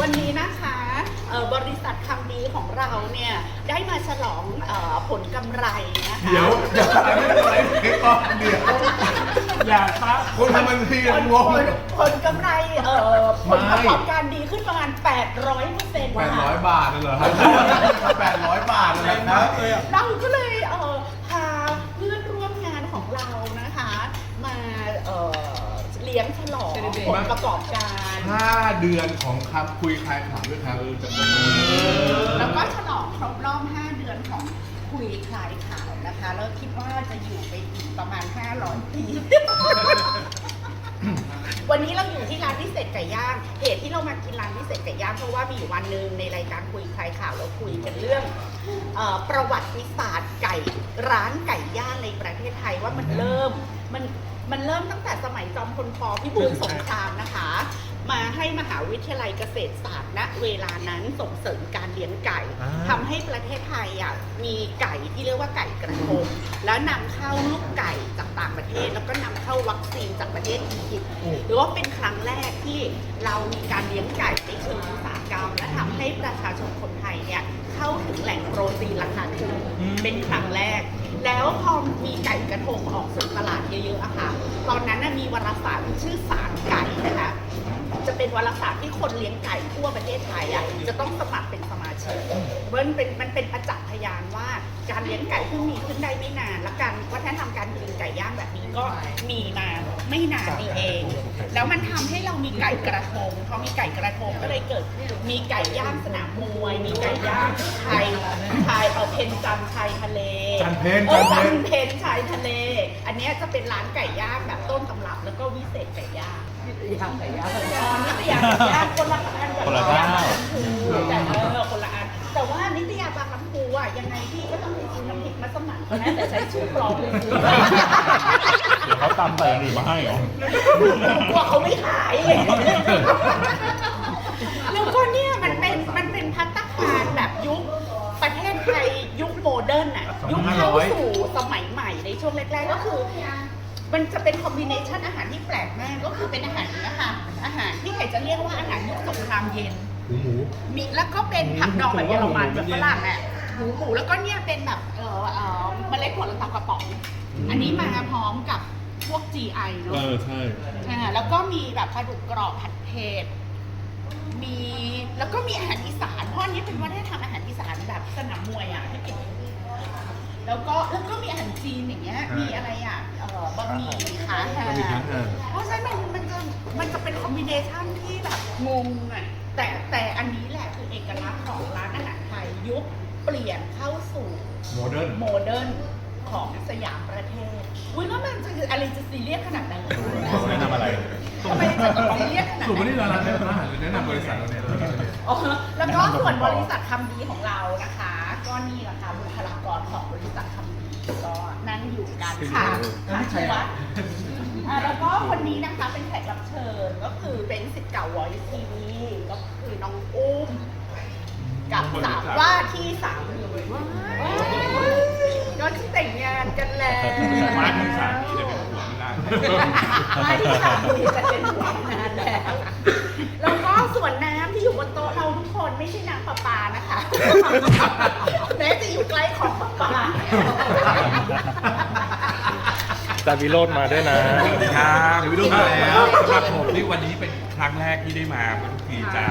วันนี้นะคะเอ่อบริษัทคำดีของเราเนี่ยได้มาฉลองเออผลกำไรนะคะเดี๋ยวอย่าอะไรไม่อะไรเดี๋ยวก่อนเดี๋ยวอย่าซะคนทำมันทีผลงงผลผลกำไรเอ่อผลประกอบการดีขึ้นประมาณ 800เปอร์เซ็นต์แปดร้อยบาทเลยเหรอครับแปดร้อยบาทเลยนะครับเราก็เลยเอ่อพาเพื่อนร่วมงานของเรานะคะ มาเอ่อเลี้ยงฉลองผลประกอบการห้าเดือนของคำคุยคลายข่าวด้วยครับแล้วก็ฉลองครบรอบ 5 เดือนของคุยคลายข่าวนะคะ แล้วคิดว่าจะอยู่ไปอีกประมาณ 500 ปี วันนี้เราอยู่ที่ร้านพิเศษไก่ย่าง เหตุที่เรามากินร้านพิเศษไก่ย่างเพราะว่ามีอยู่วันหนึ่งในรายการคุยคลายข่าวเราคุยกันเรื่องเออประวัติศาสตร์ไก่ร้านไก่ย่างในประเทศไทยว่ามันเริ่มมัน มันเริ่มตั้งแต่สมัยจอมพลปพิบูลสงครามนะคะ มาให้มหาวิทยาลัยเกษตรศาสตร์ณเวลานั้นส่งเสริมการเลี้ยงไก่อ่า ทำให้ประเทศไทยอะมีไก่ที่เรียกว่าไก่กระทงแล้วนำเข้าลูกไก่จากต่างประเทศ แล้วก็นำเข้าวัคซีนจากประเทศอียิปต์ หรือว่าเป็นครั้งแรกที่เรามีการเลี้ยงไก่ในเชิงอุตสาหกรรม และทำให้ประชาชนคนไทยเนี่ยเข้าถึงแหล่งโปรตีนราคาถูกเป็นครั้งแรก แล้วพอมีไก่กระทงออกสู่ตลาดเยอะๆอะค่ะ ตอนนั้นน่ะมีวารสารชื่อสารไก่นะคะ จะเป็นวารสารที่คนเลี้ยงไก่ทั่วประเทศไทยอะจะต้องสมัครเป็นสมาชิกมันเป็นมันเป็นประจักษ์พยานว่า การเลี้ยงไก่เพิ่งมีขึ้นได้ไม่นาน และการวัฒนธรรมการกินไก่ย่างแบบนี้ก็มีมาไม่นานนี้เอง แล้วมันทำให้เรามีไก่กระทงพอมีไก่กระทงก็เลยเกิด มีไก่ย่างสนามมวย มีไก่ย่างไทยไทยเอาเพนจันทร์ชายทะเลจันเพนเออจัจันนเพนเพนชายทะเลอั นเนี้ยจะเป็นร้านไก่ย่างแบบต้นตำรับแล้วก็วิเศษไก่ย่างทำไก่ย่างอ๋อนิตยาไก่ย่างคนละอันกับคนละเจ้าบางลำพูแต่เออคนละอันแต่ว่านิตยาบางลำพูอะยังไงพี่ก็ต้องไปซื้อน้ำพริกมัสมั่นนะแต่ใช้ชื่อปลอมเลยเดี๋ยวเขาตำใส่อันอื่นมาให้เหรอกลัวเขาไม่ขายแล้วก็เนี่ยมันเป็นมันเป็นพัตตาคารแบบยุคประเทศไทยยุคโมเดิร์นอะยุคเข้าสู่สมัยใหม่ใน ช่วงแรกๆก็คือ มันจะเป็นคอมบิเนชันอาหารที่แปลกมากก็คือเป็นอาหารนี้นะคะอาหารที่ใครจะเรียกว่าอาหารยุคสงครามเย็นหูหมูมีแล้วก็เป็นผักดองแบบเยอรมันแบบฝรั่งอะหมูหมูแล้วก็เนี่ยเป็นแบบเออเออเมล็ดผลละตากระป๋องอันนี้มาพร้อมกับพวก GI เนเออะอใช่อ่าแล้วก็มีแบบปลาดุกกรอบผัดเผ็ดมีแล้วก็มีอาหารอีสานเพราะอันนี้เป็นวัฒนธรรมอาหารอีสานแบบสนามมวยอะที่กิน แล้วก็แล้วก็มีอาหารจีนอย่างเงี้ยมีอะไรอะเออบะหมี่ขาหาบะหมี่ขาหาเพราะฉะนั้นมันมันจะมันจะเป็นคอมบิเนชันที่แบบงงอะ แต่แต่อันนี้แหละคือเอกลักษณ์ของร้านอาหารไทยยุคเปลี่ยนเข้าสู่ โมเดิร์น โมเดิร์นของสยามประเทศ อุ้ยแล้วมันจะคืออะไรจะซีเรียสขนาดนั้นแนะนำอะไร ทำไมจะต้องซีเรียสขนาดถูกไม่นั้นได้ร้านแนะนำอาหารแนะนำบริษัทเราเนี่ย อ๋อแล้วก็ส่วนบริษัทคำดีของเรานะคะ ก็นี่แหละค่ะบุคลากรของบริษัทคำดีก็นั่งอยู่กันค่ะค่ะที่วัดอ่าแล้วก็คนนี้นะคะเป็นแขกรับเชิญก็คือเป็นสิทธิ์เก่า Voice TV ก็คือน้องอุ้มกับสาวว่าที่สามก็จะแต่งงานกันแล้วมาที่สามนี้จะเป็นหัวไม่ได้มาที่สามนี้จะเป็นหัวนานแล้ว เราทุกคนไม่ใช่น้ำประปานะคะ แม้จะอยู่ใกล้ของประปา จาวิโรดมาด้วยนะ สวัสดีครับเดี๋ยวไปดูมาแล้วสำหรับผมนี่วันนี้เป็นครั้งแรกที่ได้มาบางทีจะ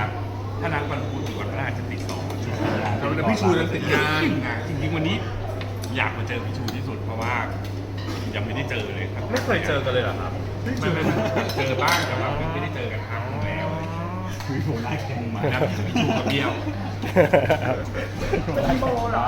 ถ้านัดวันพุธหรือวันพฤหัสจะติดสองวันที่แต่พี่ชูนั้นติดงานติดงานจริงๆวันนี้อยากมาเจอพี่ชูที่สุดเพราะว่ายังไม่ได้เจอเลยครับไม่เคยเจอกันเลยเหรอครับ ไม่ไม่ไม่เจอบ้างแต่ว่าไม่ได้ คุยผมได้แค่มาแล้วพี่ชูกับเบี้ยวเป็นโบเหรอ